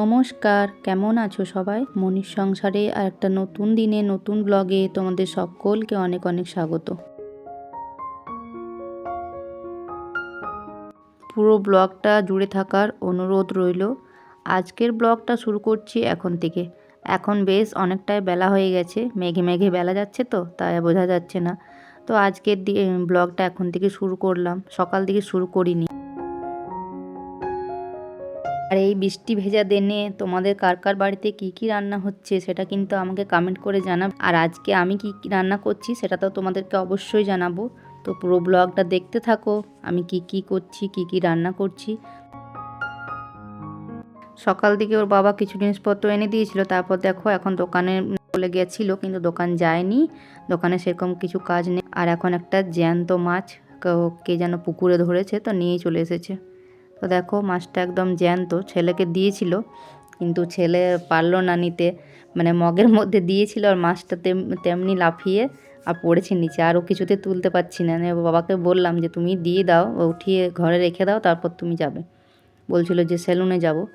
নমস্কার, কেমন আছো সবাই? মনির সংসারে আর একটা নতুন দিনে, নতুন ব্লগে তোমাদের সকলকে অনেক অনেক স্বাগত। পুরো ব্লগটা জুড়ে থাকার অনুরোধ রইল। আজকের ব্লগটা শুরু করছি এখন থেকে। এখন বেশ অনেকটাই বেলা হয়ে গেছে। মেঘে মেঘে বেলা যাচ্ছে তো, তাই বোঝা যাচ্ছে না। তো আজকের ব্লগটা এখন থেকে শুরু করলাম। সকাল থেকে শুরু করিনি। আর এই বৃষ্টি ভেজা দিনে তোমাদের কার কার বাড়িতে কি কি রান্না হচ্ছে সেটা কিন্তু আমাকে কমেন্ট করে জানাব। আর আজকে আমি কি কি রান্না করছি সেটা তো তোমাদেরকে অবশ্যই জানাব। তো পুরো ব্লগটা দেখতে থাকো, আমি কি কি করছি, কি কি রান্না করছি। সকাল দিকে ওর বাবা কিছু জিনিসপত্র এনে দিয়েছিল, তারপর দেখো এখন দোকানে বলে গেছিল, কিন্তু দোকান যায়নি। দোকানে সেরকম কিছু কাজ নেই। আর এখন একটা জ্যান্ত মাছ, কে- যেন পুকুরে ধরেছে, তো নিয়েই চলে এসেছে। তো দেখো, মাছটা একদম জ্যান্ত। ছেলেকে দিয়েছিল, কিন্তু ছেলে পারল না নিতে। মানে মগের মধ্যে দিয়েছিল আর মাছটা তেম- তেমনি লাফিয়ে আর পড়েছে নিচে। আরও কিছুতে তুলতে পারছি না। মানে বাবাকে বললাম যে, তুমি দিয়ে দাও উঠিয়ে ঘরে রেখে দাও, তারপর তুমি যাবে। বলছিল যে, সেলুনে যাব।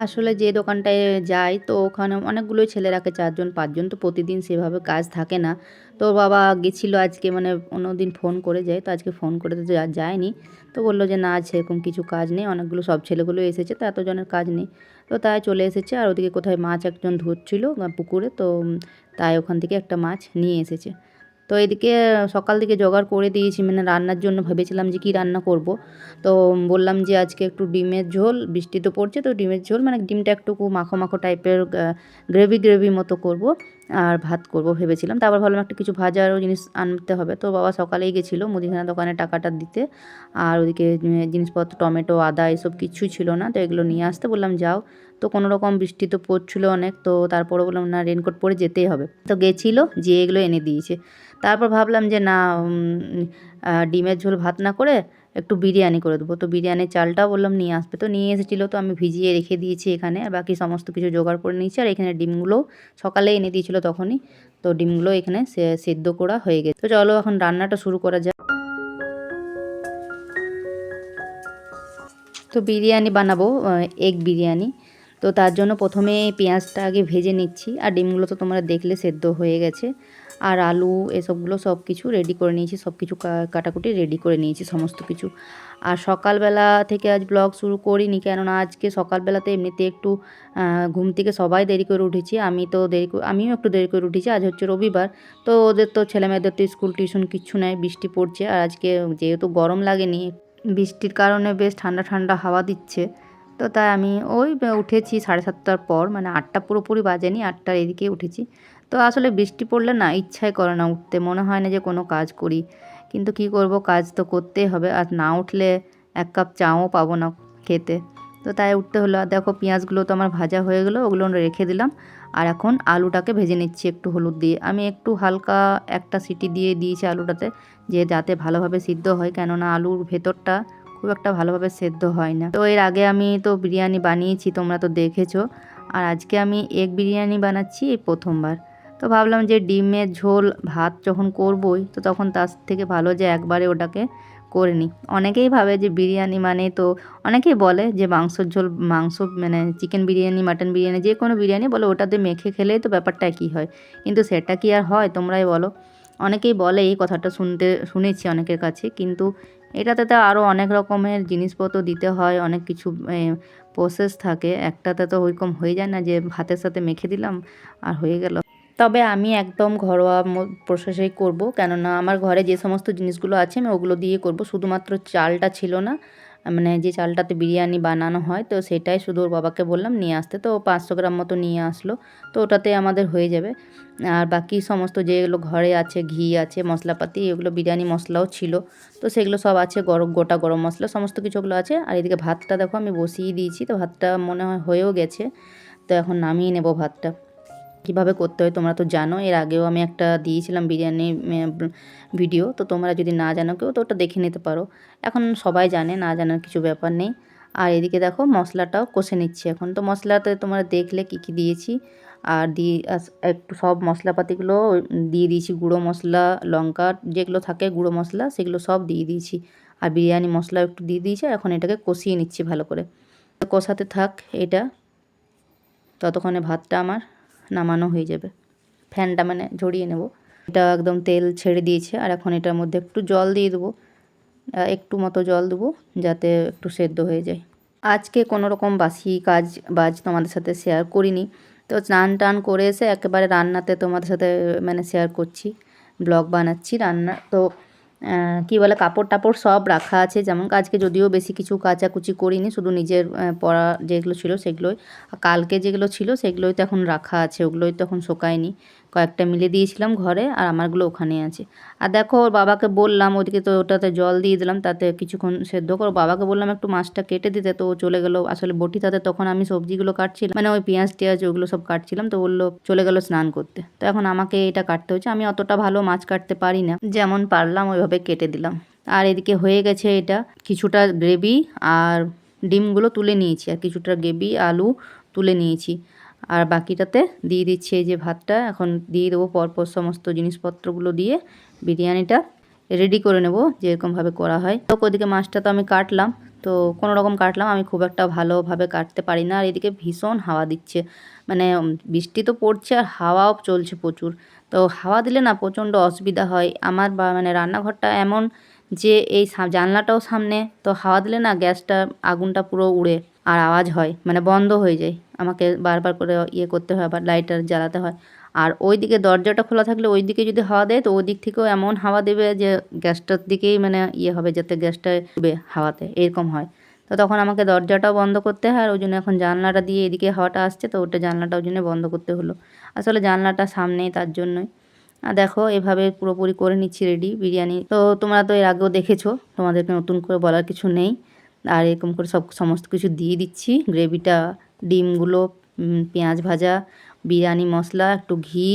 আসলে যে দোকানটায় যাই, তো ওখানে অনেকগুলোই ছেলে রাখে, চারজন, পাঁচজন, তো প্রতিদিন সেভাবে কাজ থাকে না। তো বাবা গেছিল আজকে মানে অন্যদিন ফোন করে যায়, তো আজকে ফোন করে তো যায়নি। তো বলল যে, না, সেরকম কিছু কাজ নেই। অনেকগুলো সব ছেলেগুলো এসেছে, তো এতজনের কাজ নেই। তো তাই চলে এসেছে, আর ওদিকে কোথায় মাছ একজন ধরছিল, পুকুরে, তো তাই ওখান থেকে একটা মাছ নিয়ে এসেছে। তো এদিকে সকাল থেকে জোগাড় করে দিয়েছি মানে রান্নার জন্য ভেবেছিলাম যে কি রান্না করব। তো বললাম যে আজকে একটু ডিমের ঝোল, বৃষ্টি তো পড়ছে তো ডিমের ঝোল মানে ডিমটা একটু মাখো মাখো টাইপের গ্রেভি গ্রেভি মতো করব আর ভাত করব ভেবেছিলাম। তারপর ভাবলাম একটা কিছু ভাজারও জিনিস আনতে হবে। তো বাবা সকালেই গেছিল মুদিখানা দোকানে টাকাটা দিতে আর ওদিকে জিনিসপত্র, টমেটো, আদা এসব কিছুই ছিল না। তো এগুলো নিয়ে আসতে বললাম, যাও। তো কোনো রকম বৃষ্টি তো পড়ছিল অনেক, তো তারপরে বললাম, না রেনকোট পরে যেতেই হবে। তো গেছিল যে এগুলো এনে দিয়েছে। তারপর ভাবলাম যে, না ডিমের ঝোল ভাত না করে একটু বিরিয়ানি করে দেবো। তো বিরিয়ানির চালটাও বললাম, নিয়ে আসবে। তো নিয়ে এসেছিল, তো আমি ভিজিয়ে রেখে দিয়েছি এখানে, আর বাকি সমস্ত কিছু জোগাড় করে নিয়েছি। আর এখানে ডিমগুলো সকালে এনে দিয়েছিলো তখনই, তো ডিমগুলো এখানে সেদ্ধ করা হয়ে গেছে। তো চলো এখন রান্নাটা শুরু করা যাক। তো বিরিয়ানি বানাবো এগ বিরিয়ানি। তো তার জন্য প্রথমে পেঁয়াজটা আগে ভেজে নিচ্ছি, আর ডিমগুলো তো তোমরা দেখলে সেদ্ধ হয়ে গেছে। আর আলু এসবগুলো সব কিছু রেডি করে নিয়েছি সব কিছু কাটাকুটি রেডি করে নিয়েছি, সমস্ত কিছু। আর সকালবেলা থেকে আজ ব্লগ শুরু করিনি, কেননা আজকে সকালবেলাতে এমনিতে একটু ঘুম থেকে সবাই দেরি করে উঠেছি। আমি তো দেরি আমিও একটু দেরি করে উঠেছি, আজ হচ্ছে রবিবার। তো ওদের তো ছেলেমেয়েদের তো স্কুল টিউশন কিচ্ছু নেই, বৃষ্টি পড়ছে। আর আজকে যেহেতু গরম লাগেনি, বৃষ্টির কারণে বেশ ঠান্ডা ঠান্ডা হাওয়া দিচ্ছে। তো তাই আমি ওই উঠেছি সাড়ে সাতটার পর মানে আটটা পুরোপুরি বাজেনি, আটটার এদিকে উঠেছি। তো আসলে বৃষ্টি পড়লে না ইচ্ছাই করে না উঠতে, মনে হয় না যে কোনো কাজ করি। কিন্তু কি করব, কাজ তো করতেই হবে, আর না উঠলে এক কাপ চাও পাবো না খেতে। তো তাই উঠতে হলো। আর দেখো পেঁয়াজগুলো তো আমার ভাজা হয়ে গেলো, ওগুলো রেখে দিলাম। আর এখন আলুটাকে ভেজে নিচ্ছি একটু হলুদ দিয়ে। আমি একটু হালকা একটা সিটি দিয়ে দিয়েছি আলুটাতে, যে যাতে ভালোভাবে সিদ্ধ হয়। কেননা আলুর ভেতরটা খুব একটা ভালোভাবে সেদ্ধ হয় না। তো এর আগে আমি তো বিরিয়ানি বানিয়েছি, তোমরা তো দেখেছ। আর আজকে আমি এগ বিরিয়ানি বানাচ্ছি এই প্রথমবার। তো ভাবলাম যে ডিমের ঝোল ভাত যখন করবই, তো তখন তার থেকে ভালো যে একবারে ওটাকে করে নিই। অনেকেই ভাবে যে বিরিয়ানি মানে তো, অনেকেই বলে যে মাংসর ঝোল, মাংস মানে চিকেন বিরিয়ানি, মাটন বিরিয়ানি, যে কোনো বিরিয়ানি বলে ওটাতে মেখে খেলেই তো ব্যাপারটা একই হয়। কিন্তু সেটা কি আর হয় তোমরাই বলো। অনেকেই বলে এই কথাটা শুনতে, শুনেছি অনেকের কাছে। কিন্তু এটাতে তো আরও অনেক রকমের জিনিসপত্র দিতে হয়, অনেক কিছু প্রসেস থাকে। একটাতে তো ওইরকম হয়ে যায় না যে ভাতের সাথে মেখে দিলাম আর হয়ে গেল। তবে আমি একদম ঘরোয়া প্রসেসেই করব। কেননা আমার ঘরে যে সমস্ত জিনিসগুলো আছে, আমি ওগুলো দিয়ে করব। শুধুমাত্র চালটা ছিল না মানে যে চালটাতে বিরিয়ানি বানানো হয়, তো সেটাই শুধু ওর বাবাকে বললাম, নিয়ে আসতে। তো পাঁচশো গ্রাম মতো নিয়ে আসলো। তো ওটাতে আমাদের হয়ে যাবে। আর বাকি সমস্ত যেগুলো ঘরে আছে, ঘি আছে, মশলাপাতি, এগুলো বিরিয়ানি মশলাও ছিল। তো সেগুলো সব আছে গরম গোটা গরম মশলা, সমস্ত কিছুগুলো আছে। আর এদিকে ভাতটা দেখো, আমি বসিয়ে দিয়েছি। তো ভাতটা মনে হয় হয়েও গেছে। তো এখন নামিয়ে নেব ভাতটা। কীভাবে করতে হয় তোমরা তো জানো। এর আগেও আমি একটা দিয়েছিলাম বিরিয়ানি ভিডিও। তো তোমরা যদি না জানো কেউ, তো ওটা দেখে নিতে পারো। এখন সবাই জানে, না জানার কিছু ব্যাপার নেই। আর এদিকে দেখো, মশলাটাও কষে নিচ্ছি এখন। তো মশলাতে তোমরা দেখলে কী কী দিয়েছি? আর দিয়ে একটু সব মশলাপাতিগুলো দিয়ে দিয়েছি গুঁড়ো মশলা, লঙ্কা, যেগুলো থাকে গুঁড়ো মশলা, সেগুলো সব দিয়ে দিয়েছি। আর বিরিয়ানি মশলা একটু দিয়ে দিয়েছি এখন এটাকে কষিয়ে নিচ্ছি ভালো করে। কষাতে থাক এটা। ততক্ষণে ভাতটা আমার। নামানো হয়ে যাবে। ফ্যানটা মানে ঝরিয়ে নেব। এটা একদম তেল ছেড়ে দিয়েছে আর এখন এটার মধ্যে একটু জল দিয়ে দেবো। একটু মতো জল দেবো যাতে একটু সেদ্ধ হয়ে যায়। আজকে কোনো রকম বাসি কাজ বাজ তোমাদের সাথে শেয়ার করিনি। তো স্নান টান করে এসে একেবারে রান্নাতে তোমাদের সাথে মানে শেয়ার করছি। ব্লগ বানাচ্ছি রান্না। তো কি বলে, কাপড় টাপড় সব রাখা আছে। যেমন আজকে যদিও বেশি কিছু কাচাকুচি করিনি, শুধু নিজের পড়া যেগুলো ছিল সেগুলোই। কালকে যেগুলো ছিল সেগুলোই তো এখন রাখা আছে, ওগুলোই তো এখন শোকায়নি। কয়েকটা মিলে দিয়েছিলাম ঘরে আর আমারগুলো ওখানে আছে। আর দেখো, ওর বাবাকে বললাম, ওদিকে তো ওটাতে জল দিয়ে দিলাম, তাতে কিছুক্ষণ সেদ্ধ করো বাবাকে বললাম একটু মাছটা কেটে দিতে। তো চলে গেলো, আসলে বটি তাতে তখন আমি সবজিগুলো কাটছিলাম মানে ওই পেঁয়াজ টেয়াজ ওগুলো সব কাটছিলাম। তো বলল, চলে গেলো স্নান করতে। তো এখন আমাকে এটা কাটতে হচ্ছে, আমি অতটা ভালো মাছ কাটতে পারি না, যেমন পারলাম ওইভাবে কেটে দিলাম। আর এদিকে হয়ে গেছে এটা, কিছুটা গ্রেভি আর ডিমগুলো তুলে নিয়েছি, আর কিছুটা গ্রেভি, আলু তুলে নিয়েছি। আর বাকিটাতে দিয়ে দিচ্ছি এই যে ভাতটা। এখন দিয়ে দেবো পরপর সমস্ত জিনিসপত্রগুলো দিয়ে বিরিয়ানিটা রেডি করে নেব, যেরকমভাবে করা হয়। তো ওদিকে মাছটা তো আমি কাটলাম, তো কোনো রকম কাটলাম। আমি খুব একটা ভালোভাবে কাটতে পারি না, আর এদিকে ভীষণ হাওয়া দিচ্ছে। মানে বৃষ্টি তো পড়ছে আর হাওয়াও চলছে প্রচুর। তো হাওয়া দিলে না প্রচণ্ড অসুবিধা হয়। আমার বা মানে রান্নাঘরটা এমন যে, এই জানলাটাও সামনে, তো হাওয়া দিলে না গ্যাসটা, আগুনটা পুরো উড়ে। আর আওয়াজ হয় মানে বন্ধ হয়ে যায়। আমাকে বারবার করে ইয়ে করতে হয়, আবার লাইটার জ্বালাতে হয়। আর ওই দিকে দরজাটা খোলা থাকলে ওই দিকে যদি হাওয়া দেয়, তো ওই দিক থেকেও এমন হাওয়া দেবে যে গ্যাসটার দিকেই মানে ইয়ে হবে, যাতে গ্যাসটা উঠবে হাওয়াতে, এরকম হয়। তো তখন আমাকে দরজাটাও বন্ধ করতে হয়, আর ওই জন্য এখন জানলাটা দিয়ে এদিকে হাওয়াটা আসছে, তো ওটা জানলাটা ওই জন্য বন্ধ করতে হলো। আসলে জানলাটা সামনেই, তার জন্যই। আর দেখো, এভাবে পুরোপুরি করে নিচ্ছি রেডি, বিরিয়ানি। তো তোমরা তো এর আগেও দেখেছ, তোমাদেরকে নতুন করে বলার কিছু নেই। আর এরকম করে সব সমস্ত কিছু দিয়ে দিচ্ছি। গ্রেভিটা, ডিমগুলো পেঁয়াজ ভাজা, বিরিয়ানি মশলা, একটু ঘি,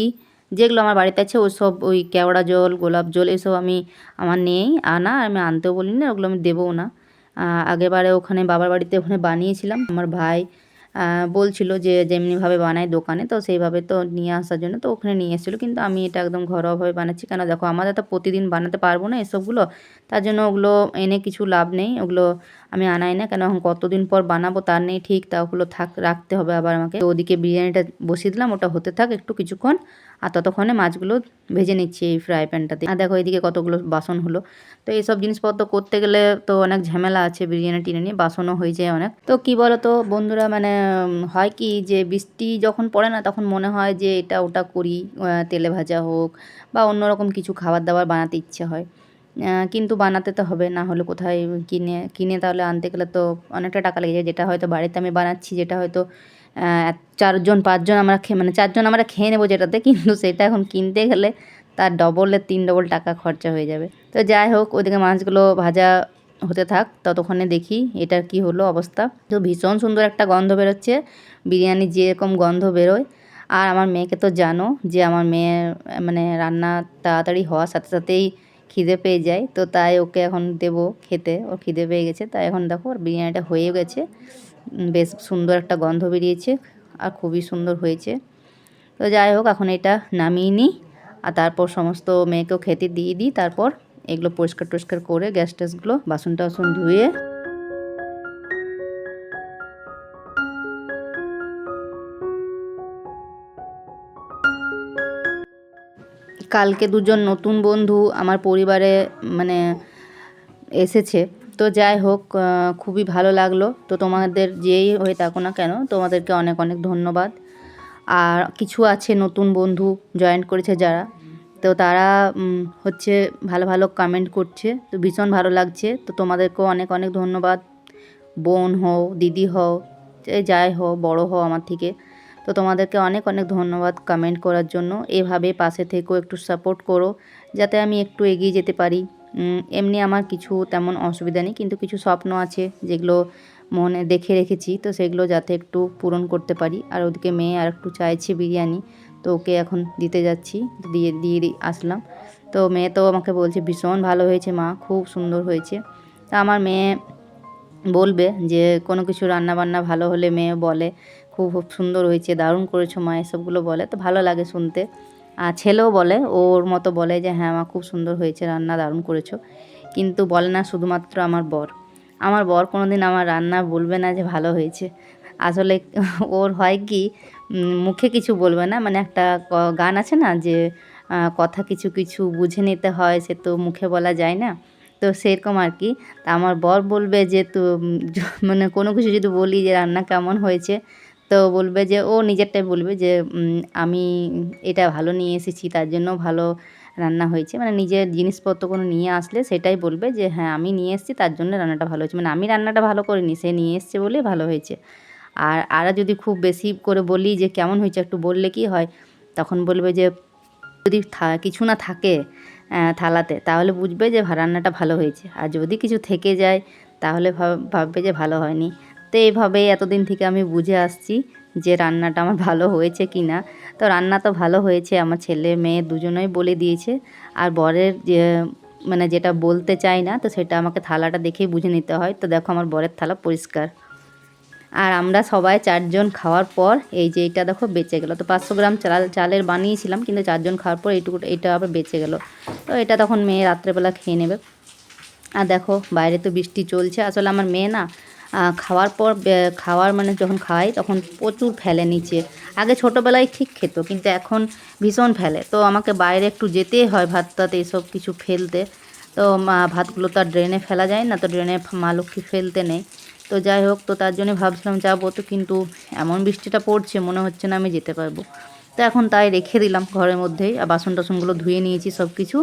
যেগুলো আমার বাড়িতে আছে ওই সব ওই কেওড়া জল, গোলাপ জল, এসব আমি, আমার নেই আনা, আমি আনতেও বলিনি, ওগুলো আমি দেবও না। আগেবারে আগেরবারে ওখানে বাবার বাড়িতে ওখানে বানিয়েছিলাম। আমার ভাই বলছিল যে যেমনিভাবে বানায় দোকানে, তো সেইভাবে তো নিয়ে আসার জন্য তো ওখানে নিয়ে এসেছিল। কিন্তু আমি এটা একদম ঘরোয়াভাবে বানাচ্ছি। কেন দেখো, আমাদের তো প্রতিদিন বানাতে পারব না এসবগুলো। তার জন্য ওগুলো এনে কিছু লাভ নেই। ওগুলো আমি আনাই না। কেন, কতদিন পর বানাবো তার নেই ঠিক। তা ওগুলো থাক, রাখতে হবে আবার আমাকে। ওদিকে বিরিয়ানিটা বসিয়ে দিলাম। ওটা হতে থাক একটু কিছুক্ষণ। আর ততক্ষণে মাছগুলো ভেজে নিচ্ছি এই ফ্রাই প্যানটাতে আর দেখো এইদিকে কতগুলো বাসন হলো। তো এইসব জিনিসপত্র করতে গেলে তো অনেক ঝামেলা আছে বিরিয়ানি টিরিয়ানি, বাসনও হয়ে যায় অনেক। তো কি বলো তো বন্ধুরা মানে হয় কি যে বৃষ্টি যখন পড়ে না তখন মনে হয় যে এটা ওটা করি তেলে ভাজা হোক বা অন্যরকম কিছু খাবার দাবার বানাতে ইচ্ছে হয়। কিন্তু বানাতে তো হবে, না হলে কোথায় কিনে কিনে তাহলে আনতে গেলে তো অনেকটা টাকা লেগে যায়। যেটা হয়তো বাড়িতে আমি বানাচ্ছি, যেটা হয়তো চারজন, পাঁচজন আমরা খেয়ে মানে চারজন আমরা খেয়ে নেব যেটাতে, কিন্তু সেটা এখন কিনতে গেলে তার ডবলের তিন ডবল টাকা খরচা হয়ে যাবে। তো যাই হোক, ওদিকে মাছগুলো ভাজা হতে থাক, ততক্ষণে দেখি এটার কি হলো অবস্থা। তো ভীষণ সুন্দর একটা গন্ধ বেরোচ্ছে বিরিয়ানি যেরকম গন্ধ বেরোয়। আর আমার মেয়েকে তো জানো যে আমার মেয়ে মানে রান্না তাড়াতাড়ি হওয়ার সাথে সাথেই খিদে পেয়ে যায়। তো তাই ওকে এখন দেবো খেতে, ওর খিদে পেয়ে গেছে। তাই এখন দেখো, ওর বিরিয়ানিটা হয়ে গেছে। বেশ সুন্দর একটা গন্ধ বেরিয়েছে আর খুবই সুন্দর হয়েছে। তো যাই হোক, এখন এটা নামিয়ে নিই আর তারপর সমস্ত মেয়েকেও খেতে দিয়ে দিই। তারপর এগুলো পরিষ্কার টরিষ্কার করে গ্যাস ট্যাসগুলো, বাসন টাসন ধুয়ে কালকে দুজন নতুন বন্ধু আমার পরিবারে মানে এসেছে। তো যাই হোক খুবই ভালো লাগল। তো তোমাদের যেই হয়ে থাকো না কেন, তোমাদেরকে অনেক অনেক ধন্যবাদ। আর কিছু আছে নতুন বন্ধু জয়েন করেছে যারা, তো তারা হচ্ছে ভালো ভালো কমেন্ট করছে। তো ভীষণ ভালো লাগছে। তো তোমাদেরকেও অনেক অনেক ধন্যবাদ। বোন হও, দিদি হও যাই হও, বড় হও আমার থেকে। তো তোমাদেরকে অনেক অনেক ধন্যবাদ কমেন্ট করার জন্য। এভাবে পাশে থেকেও একটু সাপোর্ট করো, যাতে আমি একটু এগিয়ে যেতে পারি। এমনি আমার কিছু তেমন অসুবিধা নেই, কিন্তু কিছু স্বপ্ন আছে যেগুলো মনে দেখে রেখেছি, তো সেগুলো যাতে একটু পূরণ করতে পারি। আর ওদিকে মেয়ে আর একটু চাইছে বিরিয়ানি, তো ওকে এখন দিতে যাচ্ছি, দিয়ে দিয়ে আসলাম। তো মেয়ে তো আমাকে বলছে, ভীষণ ভালো হয়েছে মা, খুব সুন্দর হয়েছে। তা আমার মেয়ে বলবে যে, কোনো কিছু রান্না বান্না ভালো হলে মেয়ে বলে খুব সুন্দর হয়েছে, দারুণ করেছ মা, এসবগুলো বলে, তো ভালো লাগে শুনতে। আর ছেলেও বলে, ওর মতো বলে যে হ্যাঁ মা, খুব সুন্দর হয়েছে, রান্না দারুণ করেছ। কিন্তু বলে না, শুধুমাত্র আমার বর। আমার বর কোনো দিন আমার রান্না বলবে না যে, ভালো হয়েছে। আসলে ওর হয় কি মুখে কিছু বলবে না মানে একটা গান আছে না যে কথা কিছু কিছু বুঝে নিতে হয়, সে তো মুখে বলা যায় না। তো সেরকম আর কি। তা আমার বর বলবে যে, তো মানে কোনো কিছু যদি বলি যে, রান্না কেমন হয়েছে? তো বলবে যে, ও নিজেরটাই বলবে যে আমি এটা ভালো নিয়ে এসেছি, তার জন্য ভালো রান্না হয়েছে। মানে নিজের জিনিসপত্র কোনো নিয়ে আসলে সেটাই বলবে যে হ্যাঁ আমি নিয়ে এসেছি, তার জন্য রান্নাটা ভালো হয়েছে। মানে আমি রান্নাটা ভালো করিনি, সে নিয়ে এসছে বলে ভালো হয়েছে। আর আর যদি খুব বেশি করে বলি যে, কেমন হয়েছে একটু বললে কি হয়? তখন বলবে যে, যদি কিছু না থাকে থালাতে, তাহলে বুঝবে যে রান্নাটা ভালো হয়েছে। আর যদি কিছু থেকে যায়, তাহলে ভাব- ভাববে যে, ভালো হয়নি। তো এইভাবেই এতদিন থেকে আমি বুঝে আসছি যে রান্নাটা আমার ভালো হয়েছে কি না। তো রান্না তো ভালো হয়েছে, আমার ছেলে মেয়ে দুজনেই বলে দিয়েছে। আর বরের যে মানে যেটা বলতে চাই না, তো সেটা আমাকে থালাটা দেখেই বুঝে নিতে হয়। তো দেখো আমার বরের থালা পরিষ্কার। আর আমরা সবাই চারজন খাওয়ার পর, এই যে এটা দেখো বেঁচে গেলো। তো পাঁচশো গ্রাম চাল, চালের বানিয়েছিলাম, কিন্তু চারজন খাওয়ার পর এইটুকু, এটা আবার বেঁচে গেলো। তো এটা তখন মেয়ে রাত্রেবেলা খেয়ে নেবে। আর দেখো বাইরে তো বৃষ্টি চলছে। আসলে আমার মেয়ে না খাওয়ার পর খাওয়ার মানে যখন খাই তখন প্রচুর ফেলে নিচে। আগে ছোটোবেলায় ঠিক খেত, কিন্তু এখন ভীষণ ফেলে। তো আমাকে বাইরে একটু যেতেই হয় ভাত টাত এইসব কিছু ফেলতে। তো ভাতগুলো তো আর ড্রেনে ফেলা যায় না, তো ড্রেনে মা লক্ষ্মী ফেলতে নেই। তো যাই হোক, তো তার জন্য ভাবছিলাম যাব তো, কিন্তু এমন বৃষ্টিটা পড়ছে, মনে হচ্ছে না আমি যেতে পারব। তো এখন তাই রেখে দিলাম ঘরের মধ্যেই, আর বাসন টাসনগুলো ধুয়ে নিয়েছি সব কিছু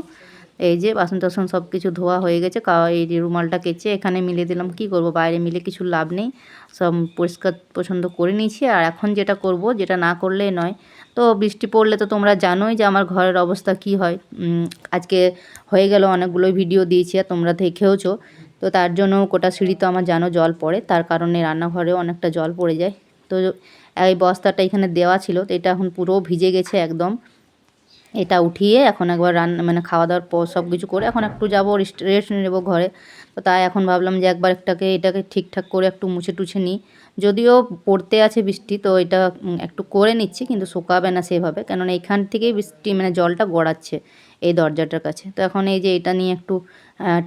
এই যে বাসন টাসন সব কিছু ধোয়া হয়ে গেছে এই রুমালটা কেচে এখানে মিলে দিলাম। কি করব? বাইরে মিলে কিছু লাভ নেই। সব পরিষ্কার পছন্দ করে নিয়েছি। আর এখন যেটা করব, যেটা না করলে নয়। তো বৃষ্টি পড়লে তো তোমরা জানোই যে আমার ঘরের অবস্থা কি হয়। আজকে হয়ে গেল অনেকগুলোই ভিডিও দিয়েছি আর তোমরা দেখেওছো। তো তার জন্য গোটা সিঁড়ি তো আমার জানো জল পড়ে। তার কারণে রান্নাঘরেও অনেকটা জল পড়ে যায়। তো এই বস্তাটা এখানে দেওয়া ছিল। তো এটা এখন পুরো ভিজে গেছে একদম। এটা উঠিয়ে এখন একবার রান্না মানে খাওয়া দাওয়ার পর সব কিছু করে এখন একটু যাব, রেস্ট নেব ঘরে। তো তাই এখন ভাবলাম যে একবার একটাকে, এটাকে ঠিকঠাক করে একটু মুছে টুছে নিই। যদিও পড়তে আছে বৃষ্টি, তো এটা একটু করে নিচ্ছি, কিন্তু শোকাবে না সেভাবে। কেননা এখান থেকেই বৃষ্টি মানে জলটা গড়াচ্ছে এই দরজাটার কাছে। তো এখন এই যে এটা নিয়ে একটু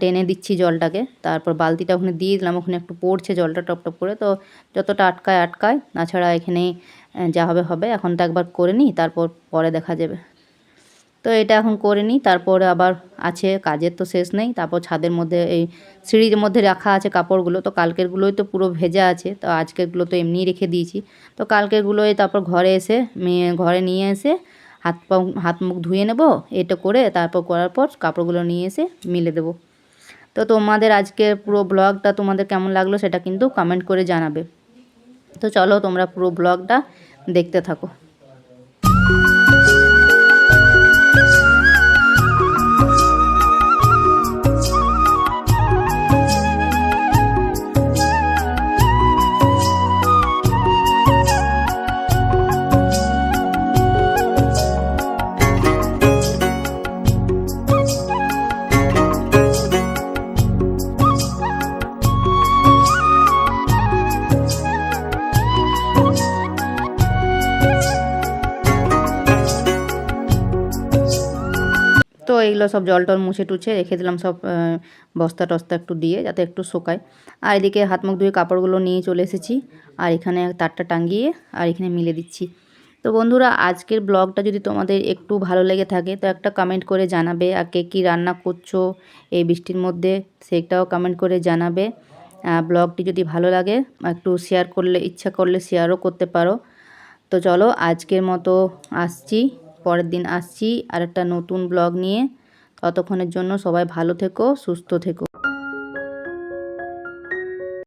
টেনে দিচ্ছি জলটাকে। তারপর বালতিটা ওখানে দিয়ে দিলাম, ওখানে একটু পড়ছে জলটা টপ টপ করে। তো যতটা আটকায় আটকায়, তাছাড়া এখানেই যা হবে হবে, এখন তো একবার করে নিই, তারপর পরে দেখা যাবে। তো এটা এখন করে নিই, তারপরে আবার আছে, কাজের তো শেষ নেই, তারপর ছাদের মধ্যে এই সিঁড়ির মধ্যে রাখা আছে কাপড়গুলো, তো কালকেরগুলোই তো পুরো ভেজা আছে, তো আজকেরগুলো তো এমনিই রেখে দিয়েছি। তো কালকেরগুলোই তারপর ঘরে এসে, মেয়ে ঘরে নিয়ে এসে হাত পা, হাত মুখ ধুয়ে নেব, এটা করে তারপর করার পর কাপড়গুলো নিয়ে এসে মিলে দেবো। তো তোমাদের আজকের পুরো ব্লগটা তোমাদের কেমন লাগল সেটা কিন্তু কমেন্ট করে জানাবে। তো চলো তোমরা পুরো ব্লগটা দেখতে থাকো। এইগুলো সব জল টল মুছে টুছে রেখে দিলাম, সব বস্তা টস্তা একটু দিয়ে যাতে একটু শোকায়। আর এদিকে হাত মুখ ধুয়ে কাপড়গুলো নিয়ে চলে এসেছি, আর এখানে তারটা টাঙ্গিয়ে আর এখানে মিলে দিচ্ছি। তো বন্ধুরা, আজকের ব্লগটা যদি তোমাদের একটু ভালো লেগে থাকে, তো একটা কমেন্ট করে জানাবে, আর কে কী রান্না করছ এই বৃষ্টির মধ্যে, সেটাও কমেন্ট করে জানাবে। ব্লগটি যদি ভালো লাগে, একটু শেয়ার করলে, ইচ্ছা করলে শেয়ারও করতে পারো। তো চলো, আজকের মতো আসছি, পরের দিন আসছি আর একটা নতুন ব্লগ নিয়ে। ততক্ষণের জন্য সবাই ভালো থেকো সুস্থ থেকো।